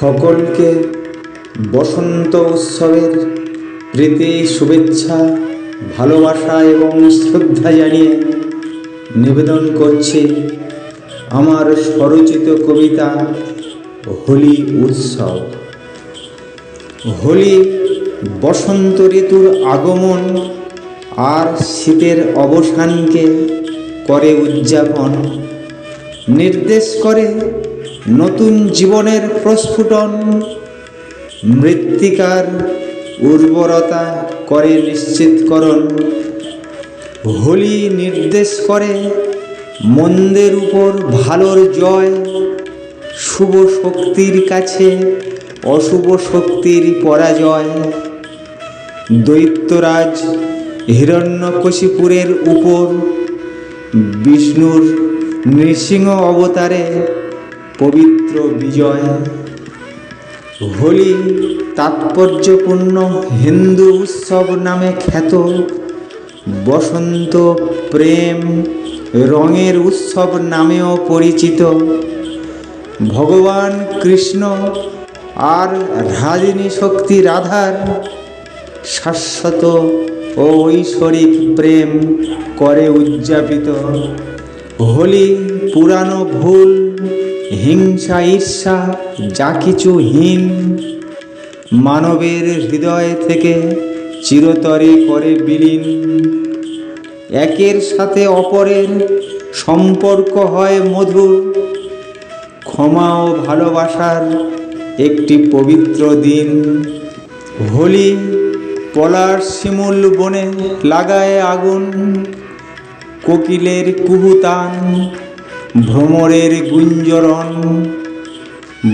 সকলকে বসন্ত উৎসবের প্রীতি, শুভেচ্ছা, ভালোবাসা এবং শ্রদ্ধা জানিয়ে নিবেদন করছি আমার স্বরচিত কবিতা হোলি উৎসব। হোলি বসন্ত ঋতুর আগমন আর শীতের অবসানকে করে উদযাপন। নির্দেশ করে নতুন জীবনের প্রস্ফুটন, মৃত্তিকার উর্বরতা করে নিশ্চিতকরণ, হোলি নির্দেশ করে মন্দের উপর ভালোর জয়, শুভ শক্তির কাছে অশুভ শক্তির পরাজয়, দৈত্যরাজ হিরণ্যকশিপুরের উপর বিষ্ণুর নৃসিংহ অবতারে পবিত্র বিজয়। হোলি তাৎপর্যপূর্ণ হিন্দু উৎসব নামে খ্যাত। বসন্ত প্রেম রঙের উৎসব নামেও পরিচিত। ভগবান কৃষ্ণ আর রাজিনী শক্তি রাধার শাশ্বত ও ঐশ্বরিক প্রেম করে উদযাপিত। হোলি পুরানো ভুল হিংসা ঈর্ষা, যা কিছু হীন, মানবের হৃদয় থেকে চিরতরে করে বিলীন। একের সাথে অপরের সম্পর্ক হয় মধুর। ক্ষমা ও ভালোবাসার একটি পবিত্র দিন। হোলি পলার শিমুল বনে লাগায় আগুন, কোকিলের কুহুতান ভ্রমরের গুঞ্জরণ।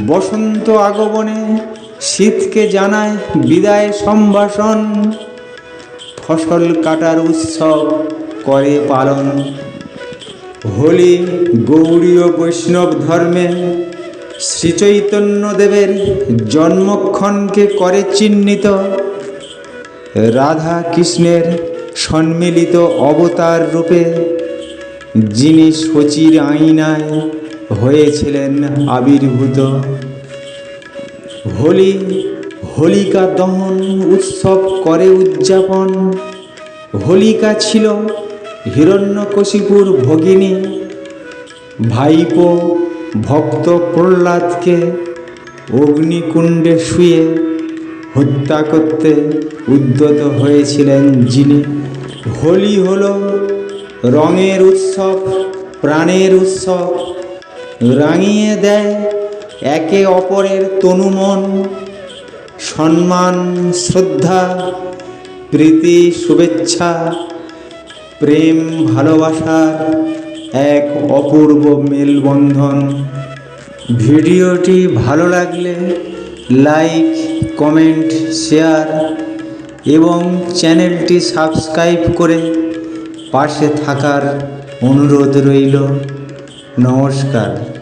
বসন্ত আগমনে শীতকে জানায় বিদায় সম্ভাষণ। ফসল কাটার উৎসব করে পালন। হোলি গৌড়ীয় বৈষ্ণব ধর্মে শ্রীচৈতন্যদেবের জন্মক্ষণকে করে চিহ্নিত। রাধা কৃষ্ণের সম্মিলিত অবতার রূপে যিনি শচীর আইনায় হয়েছিলেন আবির্ভূত। হোলি, হোলিকা দহন উৎসব করে উদযাপন। হোলিকা ছিল হিরণ্যকশিপুর ভগিনী। ভাইপো ভক্ত প্রহ্লাদকে অগ্নিকুণ্ডে শুয়ে হত্যা করতে উদ্যত হয়েছিলেন যিনি। হোলি হল রঙের উৎসব, প্রাণের উৎসব, রাঙিয়ে দেয় একে অপরের তনুমন সম্মান, শ্রদ্ধা, প্রীতি, শুভেচ্ছা, প্রেম ভালোবাসার এক অপূর্ব মেলবন্ধন। ভিডিওটি ভালো লাগলে লাইক, কমেন্ট, শেয়ার এবং চ্যানেলটি সাবস্ক্রাইব করে পাশে থাকার অনুরোধ রইল। নমস্কার।